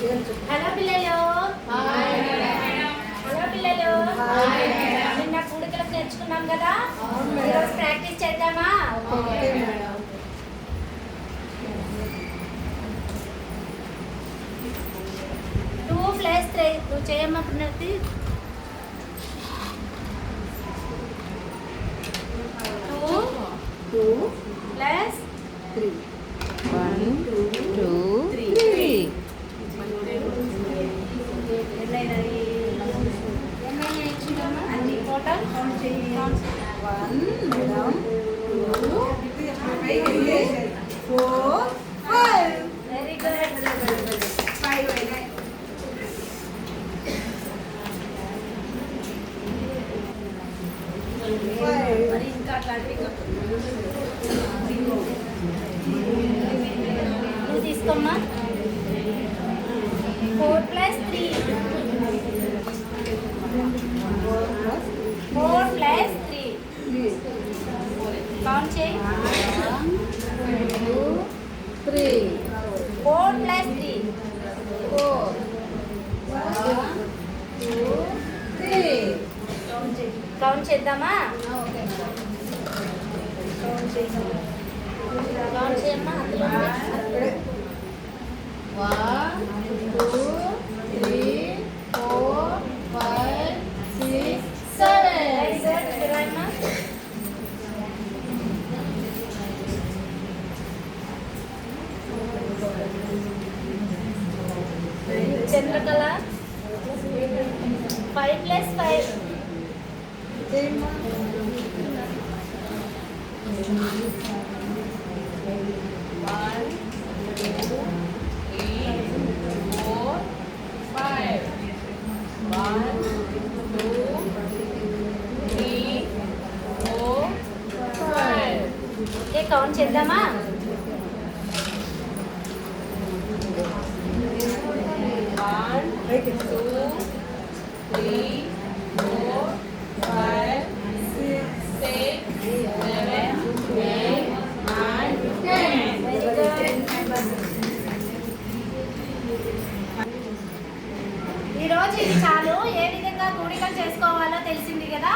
Hello పిల్లలు. Hello పిల్లలు. నిన్న కూడికలకు నేర్చుకున్నాం కదా. ఈరోజు ప్రాక్టీస్ చేద్దామా? Two plus three. నువ్వు చేయమ్మా two two plus three. One two three అన్ని total one madam two four five very good five అయినాయి మరి ఇంకా అట్లాంటివి నువ్వు తీసుకోమ్మా four plus three four plus three three count చేయి three four plus three four three count చేద్దామా? Count చేయమ్మా one two three four five six seven very good చూడమ్మా Chandrakala five plus five okay count చేద్దామా? Very good ఈ రోజు ఇది చాలు. ఏ విధంగా కూడికలు చేసుకోవాలో తెలిసింది కదా?